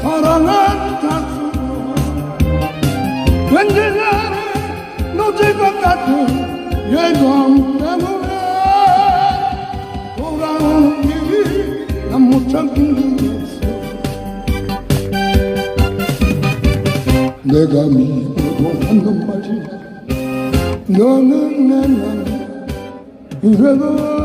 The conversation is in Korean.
사랑한 가슴은 왠지 나를 놓칠 것 같은 예감 때문에 돌아오는 길이 난못 참긴 그랬어. 내가 믿어도 않는 말이야 너는 내 맘에 이래도